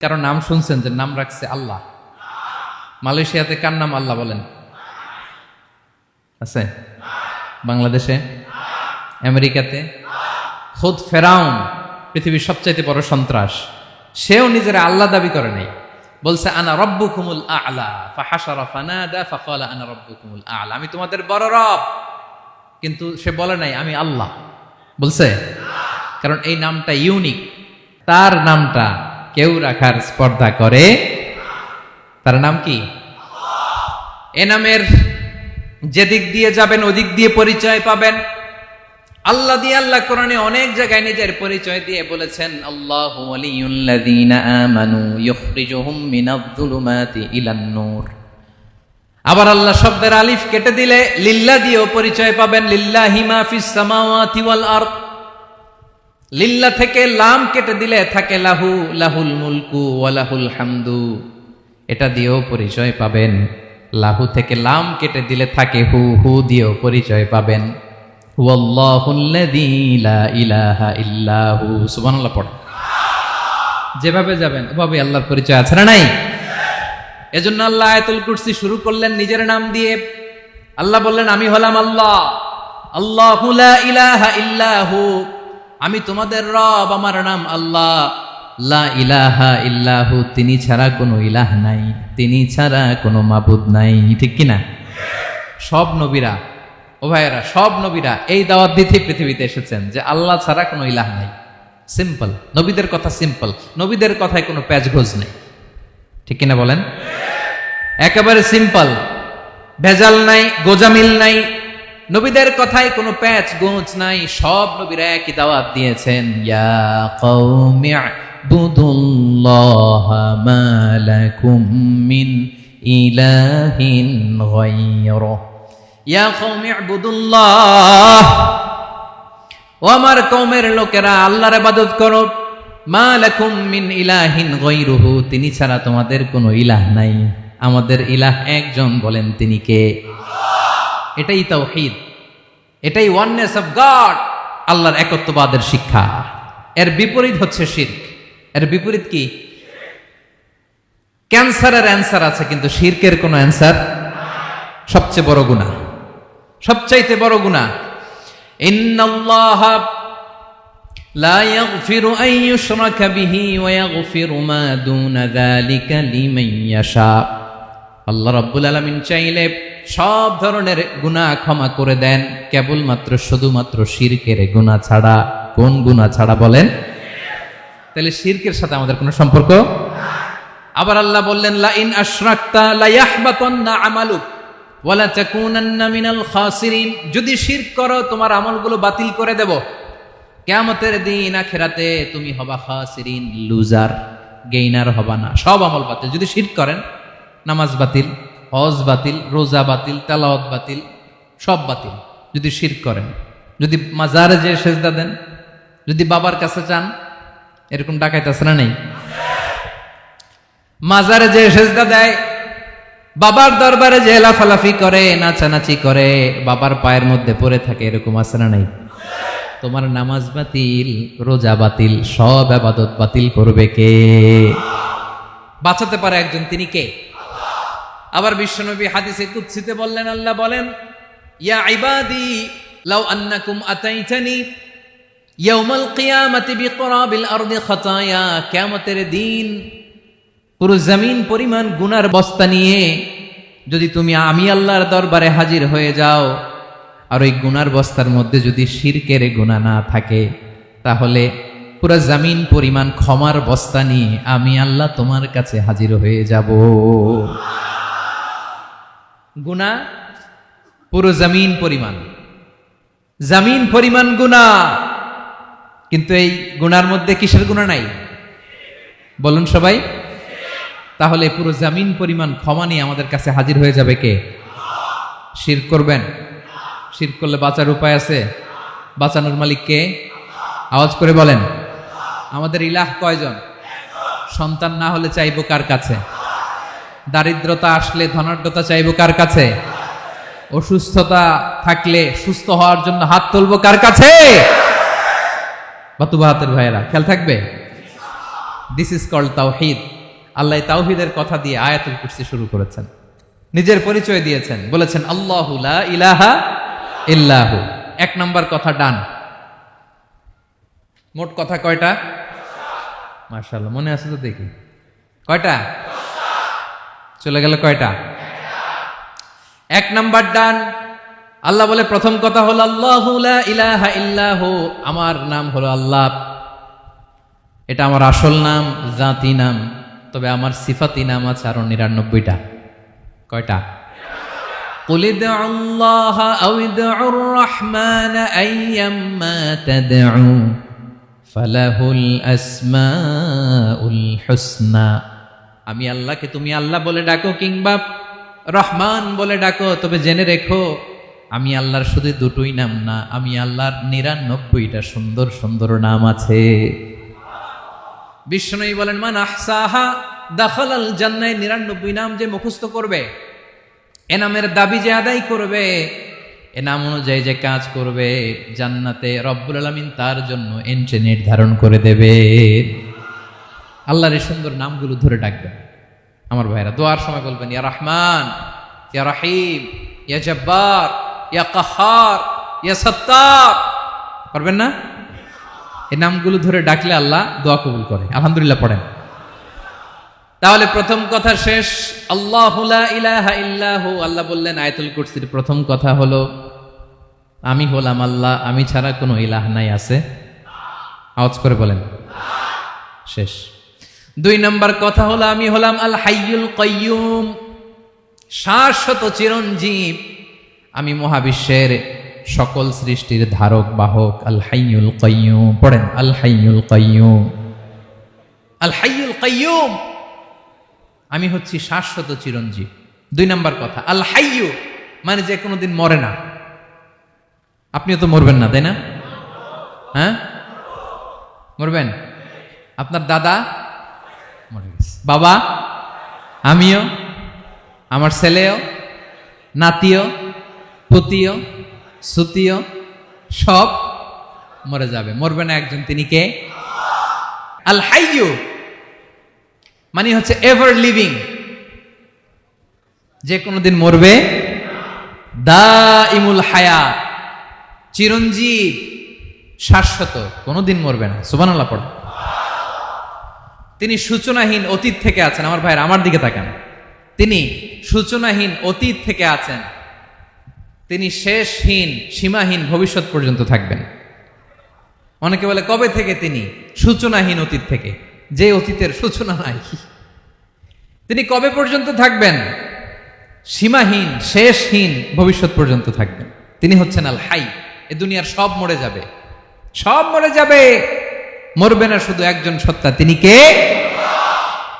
কারও নাম শুনছেন যে নাম রাখছে আল্লাহ। মালয়েশিয়াতে কার নাম আল্লাহ বলেন? আছে? বাংলাদেশে? আমেরিকাতে? খোদ ফেরাউন, পৃথিবীর সবচাইতে বড় সন্ত্রাস। সেও নিজের আল্লাহ দাবি করে নাই। বলছে, আনা রব্বু কুমুল আলা। ফাহাসারা ফানাদা, ফাকালা, আনা রব্বু কুমুল আলা। আমি তোমাদের বড় রব। কিন্তু সে বলে নাই, আমি আল্লাহ। বলছে, কারণ এই নামটা ইউনিক। তার নামটা কেউ রাখার স্পর্ধা করে তার নাম কি? এ নামের যেদিক দিয়ে যাবেন, ওদিক দিয়ে পরিচয় পাবেন। আল্লাহ দিয়ে আল্লাহ কোরআনে অনেক জায়গায় নিজের পরিচয় দিয়ে বলেছেন, আল্লাহ আমানু আবার আল্লাহ শব্দের আলিফ কেটে দিলে লিল্লা দিয়েও পরিচয় পাবেন, লিল্লাহি মা ফিস সামাওয়াতি ওয়াল আরদ। লিল্লা থেকে লাম কেটে দিলে থাকে লাহু, লাহুল মুলকু ওয়া লাহুল হামদু। এটা দিয়েও পরিচয় পাবেন। লাহু থেকে লাম কেটে দিলে থাকে হু হু দিয়েও পরিচয় পাবেন। যেভাবে যাবেন, ওভাবে আল্লাহর পরিচয় আছে না নাই? এজন্য আল্লাহ আয়াতুল কুরসি শুরু করলেন নিজের নাম দিয়ে। আল্লাহ বললেন, আমি হলাম আল্লাহ। আল্লাহ ইলাহা ইল্লাহু। আমি তোমাদের রব, আমার নাম আল্লাহ। লা ইলাহা ইল্লাহু, তিনি ছাড়া কোনো ইলাহ নাই, তিনি ছাড়া কোনো মাবুদ নাই, ঠিক কি না সব নবীরা, ও ভাইয়েরা, সব নবীরা এই দাওয়াত দিতে পৃথিবীতে এসেছেন যে আল্লাহ ছাড়া কোনো ইলাহ নাই। সিম্পল নবীদের কথা সিম্পল নবীদের কথায় কোনো প্যাচঘোজ নেই। ঠিক কিনা বলেন? একেবারে সিম্পল ভেজাল নাই, গোজামিল নাই নবীদের কথায় কোনো প্যাচ গোঁচ নাই, সব নবীরা একই দাওয়াত দিয়েছেন। ইয়া কওমি ইবুদুল্লাহ মা লাকুম মিন ইলাহিন গায়রুহ ইয়া কওমি ইবুদুল্লাহ, ও আমার কওমের লোকেরা, আল্লাহর ইবাদত করো। মা লাকুম মিন ইলাহিন গায়রুহু, তিনি ছাড়া তোমাদের কোনো ইলাহ নাই। আমাদের ইলাহ একজন বলেন তিনি কে? এটাই তাওহীদ এটাই ওয়াননেস অফ গড আল্লাহর একত্ববাদের শিক্ষা এর বিপরীত হচ্ছে শিরক এর বিপরীত কি ক্যান্সারের অ্যান্সার আছে কিন্তু শিরকের কোনো অ্যান্সার সবচেয়ে বড় গুণা সবচাইতে বড় গুণা ইন্নাল্লাহ لا يغفر أن يشرك به ويغفر ما دون ذلك لمن يشاء আল্লাহ রাব্বুল আলামিন চাইলে সব ধরনের গুনাহ ক্ষমা করে দেন, কেবলমাত্র শুধুমাত্র শিরকের গুনাহ ছাড়া। কোন গুনাহ ছাড়া বলেন? তাহলে শিরকের সাথে আমাদের কোনো সম্পর্ক? আবার আল্লাহ বললেন লা যদি শিরক করো, তোমার আমলগুলো বাতিল করে দেব। কেয়ামতের দিন আখেরাতে তুমি হবা খাসিরিন, লুজার, গেইনার হবা না, সব আমল বাতিল। যদি শিরক করেন নামাজ বাতিল, হজ বাতিল, রোজা বাতিল, তেলাওয়াত বাতিল, সব বাতিল, যদি শির করেন। যদি মাজারে যে সেজদা দেন, যদি বাবার কাছে চান, এরকম ডাকাইতে আছে না নেই? মাজারে যে সেজদা দেয়, বাবার দরবারে যে লাফালাফি করে, নাচানাচি করে, বাবার পায়ের মধ্যে পড়ে থাকে, এরকম আছে না নাই? তোমার নামাজ বাতিল, রোজা বাতিল, সব আবাদত বাতিল করবে কে? বাঁচাতে পারে একজন, তিনি কে? আবার বিশ্বনবী হাদিসে কুৎসিতে বললেন, আল্লাহ বলেন, ইয়া ইবাদি, লাউ আন্নাকুম আতাইতানি, ইয়াউমাল কিয়ামাতি বিকরাবিল আরদি খাতায়া, কিয়ামতের দিন পুরো জমিন পরিমাণ গুনার বস্তা নিয়ে যদি তুমি আমি আল্লাহর দরবারে হাজির হয়ে যাও, আর ওই গুনার বস্তার মধ্যে যদি শিরকের গুণা না থাকে, তাহলে পুরো জমিন পরিমাণ ক্ষমার বস্তা নিয়ে আমি আল্লাহ তোমার কাছে হাজির হয়ে যাব। গুণা পুরো জমিন পরিমাণ। জামিন পরিমাণ গুণা। কিন্তু এই গুনার মধ্যে কিসের গুণা নাই? বলুন সবাই। তাহলে পুরো জামিন পরিমাণ ক্ষমা নিয়ে আমাদের কাছে হাজির হয়ে যাবে কে? শির করবেন? শির করলে বাঁচার উপায় আছে? বাঁচানোর মালিক কে? আওয়াজ করে বলেন। আমাদের ইলাহ কয়জন? সন্তান না হলে চাইব কার কাছে? দারিদ্রতা আসলে ধনাঢ্যতা চাইব কার কাছে? অসুস্থতা থাকলে সুস্থ হওয়ার জন্য হাত তুলবো কার কাছে? বাতুবা হাতের ভাইয়েরা, খেয়াল থাকবে? দিস ইজ কল্ড তাওহিদ। আল্লাহ তাওহিদের কথা দিয়ে আয়াতুল কুরসি শুরু করেছেন। নিজের পরিচয় দিয়েছেন। বলেছেন, আল্লাহু লা ইলাহা ইল্লাহু। এক নম্বর কথা ডান। মোট কথা কয়টা? মার্শাল্লাহ মনে আছে তো দেখি। কয়টা? চলে গেল কয়টা এক নাম্বার ডান আল্লাহ বলে প্রথম কথা হলো আল্লাহ ইলাহা ইল্লাহু আমার নাম হলো আল্লাহ এটা আমার আসল নাম জাতি নাম তবে আমার সিফাতি নাম আছে আরো নিরানব্বইটা কয়টা قل ادعوا الله أو ادعوا الرحمن أيما تدعوا فله الأسماء الحسنى আমি আল্লাহকে তুমি আল্লাহ বলে ডাকো কিংবা রহমান বলে ডাকো, তবে জেনে রেখো, আমি আল্লাহর শুধু দুটোই নাম না, আমি আল্লাহর নিরানব্বইটা সুন্দর সুন্দর নাম আছে। বিষ্ণুই বলেন, মান আহসাহা দাখাল আল জান্নায়, নিরানব্বই নাম যে মুখস্থ করবে, এ নামের দাবি যে আদায় করবে, এ নাম অনুযায়ী যে কাজ করবে, জান্নাতে রব্বুল আলমিন তার জন্য এন্ট্রি নির্ধারণ করে দেবে। আল্লাহর এই সুন্দর নামগুলো ধরে ডাকবেন। আমার ভাইরা, দোয়ার সময় বলবেন, ইয়া রহমান, ইয়া রাহিম, ইয়া জব্বার, ইয়া কাহার, ইয়া সত্তার। পারবেন না? এই নামগুলো ধরে ডাকলে আল্লাহ দোয়া কবুল করে। আলহামদুলিল্লাহ পড়েন। তাহলে প্রথম কথা শেষ, আল্লাহ ইলাহা ইল্লাহু আল্লাহ বললেন, আয়তুল কুরসির প্রথম কথা হলো, আমি হলাম আল্লাহ, আমি ছাড়া কোনো ইলাহ নাই আছে? আওয়াজ করে বলেন। শেষ। দুই নম্বর কথা হলো, আমি হলাম আল হাইয়ুল কয়্যুম শাশ্বত চিরঞ্জীব। আমি মহাবিশ্বের সকল সৃষ্টির ধারক, বাহক, আল হাইয়ুল কয়্যুম পড়েন, আল হাইয়ুল কয়্যুম আল হাইয়ুল কয়্যুম আমি হচ্ছি শাশ্বত চিরঞ্জীব। দুই নম্বর কথা, আল হাইয়ু মানে যে কোনোদিন মরে না। আপনিও তো মরবেন না, তাই না? হ্যাঁ? মরবেন? আপনার দাদা বাবা, আমিও, আমার ছেলেও, নাতিও, পুতিও, সুতিও, সব মরে যাবে। মরবে না একজন, তিনি কে? আল হাইয়ু মানে হচ্ছে এভার লিভিং যে কোনোদিন মরবে দা ইমুল হায়াত চিরঞ্জীব শাশ্বত, কোনোদিন মরবে না। সুবান সুবানাল্লাহ পড়ে। তিনি সূচনাহীন অতীত থেকে আছেন। আমার ভাইয়ের, আমার দিকে তাকান। তিনি সূচনাহীন অতীত থেকে আছেন। তিনি শেষহীন, সীমাহীন ভবিষ্যৎ পর্যন্ত থাকবেন। অনেকে বলে, কবে থেকে তিনি সূচনাহীন অতীত থেকে? যে অতীতের সূচনা নাই। তিনি কবে পর্যন্ত থাকবেন? সীমাহীন, শেষহীন ভবিষ্যৎ পর্যন্ত থাকবেন। তিনি হচ্ছেন আল হাই এ দুনিয়ার সব মরে যাবে। সব মরে যাবে। মরবে না শুধু একজন সত্তা, তিনি কে?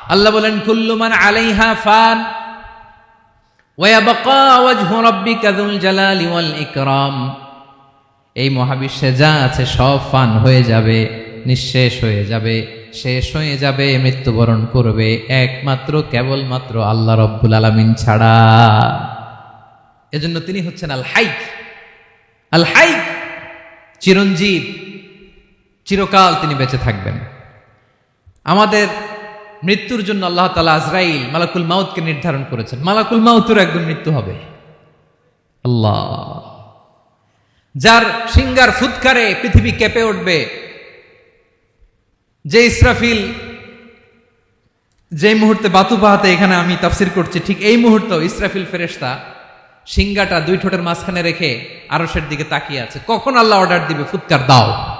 আল্লাহ বলেন কুল্লুমান আলাইহা ফান ওয়াবাকা ওয়াজহু রাব্বিকা যুল জালালি ওয়াল ইকরাম। এই মহাবিশ্বে যা আছে সব ফান হয়ে যাবে, নিঃশেষ হয়ে যাবে, শেষ হয়ে যাবে, মৃত্যুবরণ করবে, একমাত্র, কেবলমাত্র আল্লাহ রব্বুল আলমিন ছাড়া। এজন্য তিনি হচ্ছেন আল হাই আল হাই চিরঞ্জীব। চিরকাল তিনি বেঁচে থাকবেন। আমাদের মৃত্যুর জন্য আল্লাহ তালা আজরাইল মালাকুল মাউতকে নির্ধারণ করেছেন। মালাকুল মাউতের একদম মৃত্যু হবে। আল্লাহ। যার সিঙ্গার ফুৎকারে পৃথিবী কেঁপে উঠবে, যে ইসরাফিল যে মুহূর্তে বাতু পাহাতে এখানে আমি তাফসির করছি, ঠিক এই মুহূর্তে ইসরাফিল ফেরেস্তা সিঙ্গাটা দুই ঠোঁটের মাঝখানে রেখে আরসের দিকে তাকিয়ে আছে। কখন আল্লাহ অর্ডার দিবে? ফুৎকার দাও।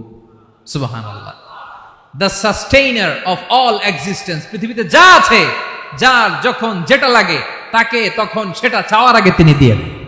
সুবহানাল্লাহ। The sustainer of all existence পৃথিবীতে যা আছে, যার যখন যেটা লাগে, তাকে তখন সেটা চাওয়ার আগে তিনি দিয়ে দেন।